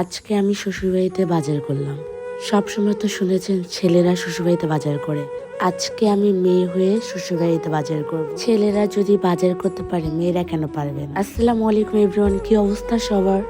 আজকে আমি শ্বশুরবাড়িতে বাজার করলাম। সবসময় তো শুনেছেন, ছেলেরা শ্বশুরবাড়িতে বাজার করে। আজকে আমি মেয়ে হয়ে শ্বশুরবাড়িতে বাজার করব। ছেলেরা যদি বাজার করতে পারে, মেয়েরা কেন পারবে না? আসসালামু আলাইকুম এভরিওয়ান কি অবস্থা সবার?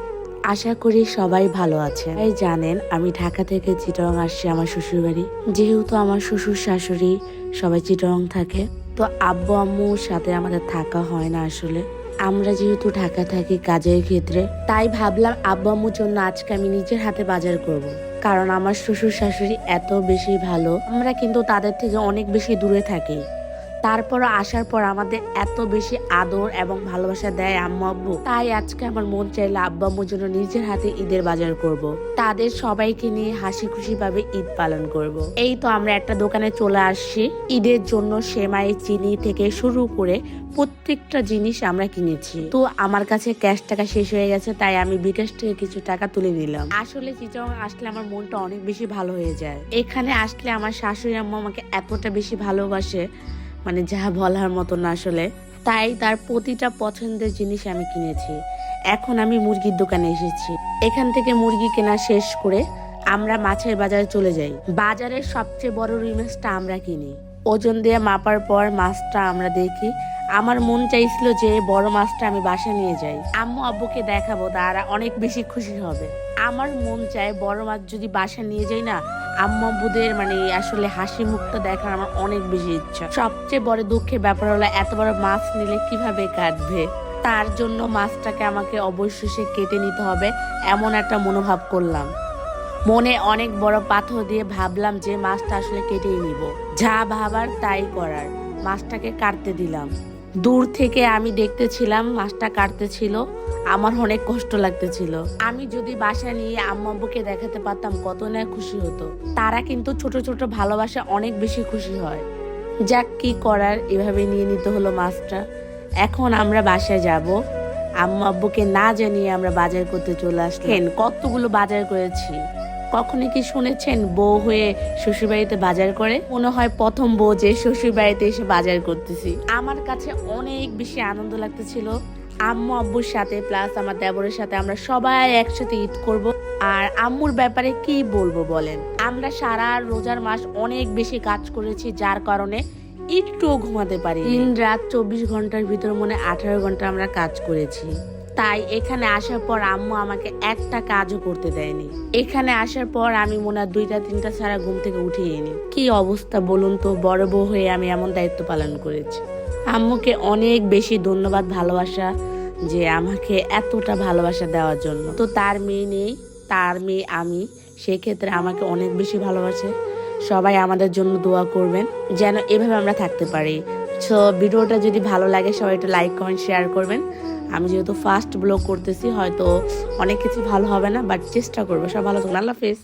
আশা করি সবাই ভালো আছে। তাই জানেন, আমি ঢাকা থেকে চিটং আসছি আমার শ্বশুরবাড়ি। যেহেতু আমার শ্বশুর শাশুড়ি সবাই চিটং থাকে, তো আব্বু, আম্মুর সাথে আমাদের থাকা হয় না আসলে। আমরা যেহেতু ঢাকা থাকি কাজের ক্ষেত্রে, তাই ভাবলাম আব্বা আম্মুর জন্য আজকে আমি নিজের হাতে বাজার করব। কারণ আমার শ্বশুর শাশুড়ি এত বেশি ভালো, আমরা কিন্তু তাদের থেকে অনেক বেশি দূরে থাকি তারপর আসার পর আমাদের এত বেশি আদর এবং ভালোবাসা দেয় আম্মু আব্বু। তাই আজকে আমার মন চাইলে আব্বু আম্মুর জন্য নিজের হাতে ঈদের বাজার করব। তাদের সবাইকে নিয়ে হাসি খুশি ভাবে ঈদ পালন করব। এই তো আমরা একটা দোকানে চলে আসছি। ঈদের জন্য সেমাই, চিনি থেকে শুরু করে প্রত্যেকটা জিনিস আমরা কিনেছি। তো আমার কাছে ক্যাশ টাকা শেষ হয়ে গেছে, তাই আমি বিকাশ থেকে কিছু টাকা তুলে নিলাম। আসলে চিচং, আসলে আমার মনটা অনেক বেশি ভালো হয়ে যায়। এখানে আসলে আমার শাশুড়ি আম্মু আমাকে এতটা বেশি ভালোবাসে মানে যা বলার মতো না আসলে। তাই তার প্রতিটা পছন্দের জিনিস আমি কিনেছি। এখন আমি মুরগির দোকানে এসেছি। এখান থেকে মুরগি কেনা শেষ করে আমরা মাছের বাজারে চলে যাই। বাজারের সবচেয়ে বড় রুই মাছটা আমরা কিনি। ওজন দিয়ে মাপার পর মাছটা আমরা দেখি। আমার মন চাইছিল যে বড় মাছটা আমি বাসা নিয়ে যাই। আম্মু আব্বুকে দেখাবো, তারা অনেক বেশি খুশি হবে। আমার মন চায় বড় মাছ যদি বাসা নিয়ে যাই না, আম্মু আব্বুদের মানে আসলে হাসি মুখটা দেখার আমার অনেক বেশি ইচ্ছা। সবচেয়ে বড় দুঃখের ব্যাপার হলো এত বড় মাছ নিলে কীভাবে কাটবে? তার জন্য মাছটাকে আমাকে অবশ্যই কেটে নিতে হবে, এমন একটা মনোভাব করলাম। মনে অনেক বড় পাথর দিয়ে ভাবলাম যে মাছটা আসলে কেটেই নিব। যা ভাবার তাই করার। মাছটাকে কাটতে দিলাম। দূর থেকে আমি দেখতেছিলাম মাছটা কাটতেছিল আমার অনেক কষ্ট লাগতেছিল। আমি যদি বাসা নিয়ে আম্মাব্বুকে দেখাতে পারতাম কত না খুশি হতো। তারা কিন্তু ছোট ছোট ভালোবাসা অনেক বেশি খুশি হয়। যাক, কি করার? এভাবে নিয়ে নিতে হলো মাছটা। এখন আমরা বাসায় যাব। আম্মা আব্বুকে না জানিয়ে আমরা বাজার করতে চলে আসলেন কতগুলো বাজার করেছি? কখনো কি শুনেছেন বউ হয়ে শ্বশুরবাড়িতে বাজার করে? মনে হয় প্রথম বউ যে শ্বশুরবাড়িতে এসে বাজার করতেছি। আমার কাছে অনেক বেশি আনন্দ লাগতেছিল। আম্মু আব্বুর সাথে প্লাস আমার দেবরের সাথে আমরা সবাই একসাথে ঈদ করব। আর আম্মুর ব্যাপারে কি বলব বলেন? আমরা সারা রোজার মাস অনেক বেশি কাজ করেছি, যার কারণে একটুও ঘুমাতে পারি দিন রাত চব্বিশ ঘণ্টার ভিতর মনে আঠারো ঘণ্টা আমরা কাজ করেছি। তাই এখানে আসার পর আম্মু আমাকে একটা কাজও করতে দেয়নি। এখানে আসার পর আমি মনে হয় দুইটা তিনটা ছাড়া ঘুম থেকে উঠিয়ে নি কি অবস্থা বলুন তো বড় বউ হয়ে আমি এমন দায়িত্ব পালন করেছি। আম্মুকে অনেক বেশি ধন্যবাদ ভালোবাসা যে আমাকে এতটা ভালোবাসা দেওয়ার জন্য। তো তার মেয়ে নেই তার মেয়ে আমি সেক্ষেত্রে আমাকে অনেক বেশি ভালোবাসে। সবাই আমাদের জন্য দোয়া করবেন, যেন এভাবে আমরা থাকতে পারি। সো ভিডিওটা যদি ভালো লাগে, সবাই একটু লাইক কমেন্ট শেয়ার করবেন। আমি যেহেতু ফার্স্ট ব্লগ করতেছি, হয়তো অনেক কিছু ভালো হবে না বাট চেষ্টা করব। সব ভালো থাকুন আল্লাহ হাফেজ।